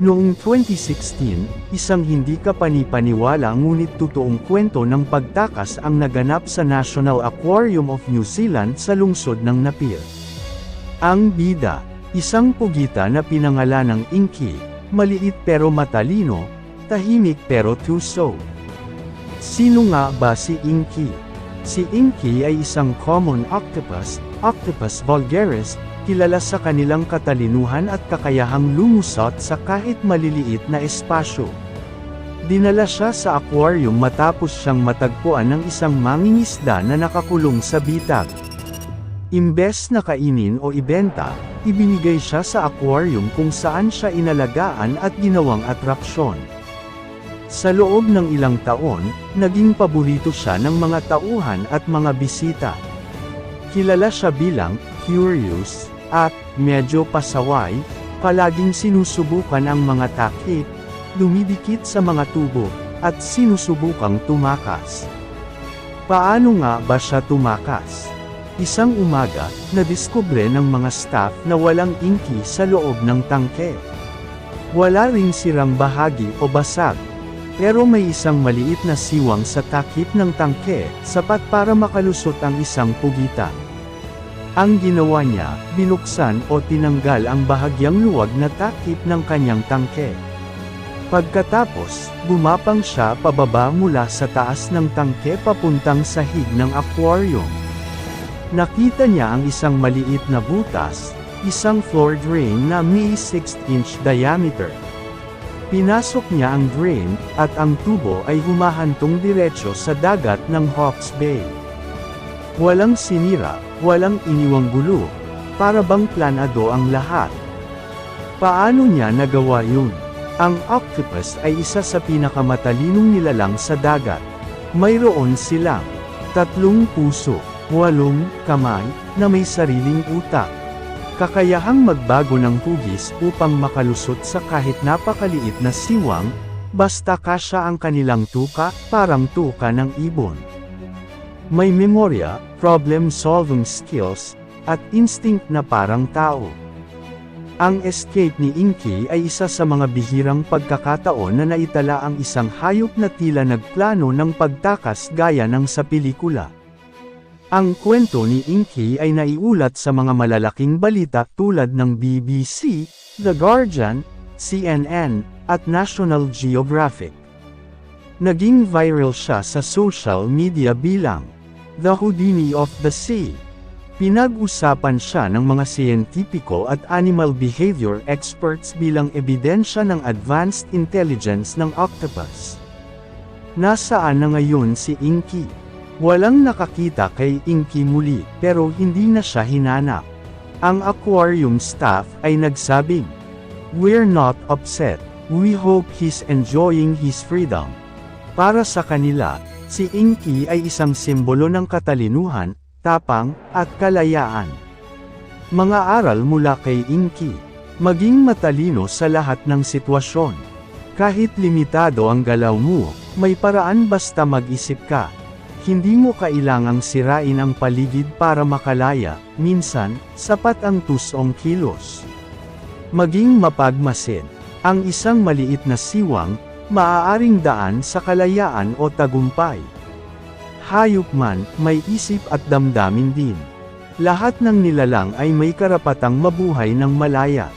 Noong 2016, isang hindi kapanipaniwala ngunit totoong kwento ng pagtakas ang naganap sa National Aquarium of New Zealand sa lungsod ng Napier. Ang bida, isang pugita na pinangalan ng Inky, maliit pero matalino, tahimik pero tuso. Sino nga ba si Inky? Si Inky ay isang common octopus, Octopus vulgaris, kilala sa kanilang katalinuhan at kakayahang lumusot sa kahit maliliit na espasyo. Dinala siya sa aquarium matapos siyang matagpuan ng isang mangingisda na nakakulong sa bitag. Imbes na kainin o ibenta, ibinigay siya sa aquarium kung saan siya inalagaan at ginawang atraksyon. Sa loob ng ilang taon, naging paborito siya ng mga tauhan at mga bisita. Kilala siya bilang curious at medyo pasaway, palaging sinusubukan ang mga takip, dumidikit sa mga tubo, at sinusubukang tumakas. Paano nga ba siya tumakas? Isang umaga, nadiskubre ng mga staff na walang inki sa loob ng tangke. Wala ring sirang bahagi o basag. Pero may isang maliit na siwang sa takip ng tangke, sapat para makalusot ang isang pugita. Ang ginawa niya, binuksan o tinanggal ang bahagyang luwag na takip ng kanyang tangke. Pagkatapos, bumapang siya pababa mula sa taas ng tangke papuntang sahig ng aquarium. Nakita niya ang isang maliit na butas, isang floor drain na may 6-inch diameter. Pinasok niya ang drain, at ang tubo ay humahantong diretsyo sa dagat ng Hawke's Bay. Walang sinira, walang iniwang gulo, para bang planado ang lahat. Paano niya nagawa yun? Ang octopus ay isa sa pinakamatalinong nilalang sa dagat. Mayroon silang tatlong puso, walong kamay, na may sariling utak. Kakayahang magbago ng hugis upang makalusot sa kahit napakaliit na siwang, basta kasya ang kanilang tuka, parang tuka ng ibon. May memorya, problem-solving skills, at instinct na parang tao. Ang escape ni Inky ay isa sa mga bihirang pagkakataon na naitala ang isang hayop na tila nagplano ng pagtakas gaya ng sa pelikula. Ang kwento ni Inky ay naiulat sa mga malalaking balita tulad ng BBC, The Guardian, CNN, at National Geographic. Naging viral siya sa social media bilang The Houdini of the Sea. Pinag-usapan siya ng mga siyentipiko at animal behavior experts bilang ebidensya ng advanced intelligence ng octopus. Nasaan na ngayon si Inky? Walang nakakita kay Inky muli, pero hindi na siya hinanap. Ang aquarium staff ay nagsabing, We're not upset, we hope he's enjoying his freedom. Para sa kanila, si Inky ay isang simbolo ng katalinuhan, tapang, at kalayaan. Mga aral mula kay Inky. Maging matalino sa lahat ng sitwasyon. Kahit limitado ang galaw mo, may paraan basta mag-isip ka. Hindi mo kailangang sirain ang paligid para makalaya, minsan, sapat ang tusong kilos. Maging mapagmasid. Ang isang maliit na siwang, maaaring daan sa kalayaan o tagumpay. Hayop man, may isip at damdamin din. Lahat ng nilalang ay may karapatang mabuhay ng malaya.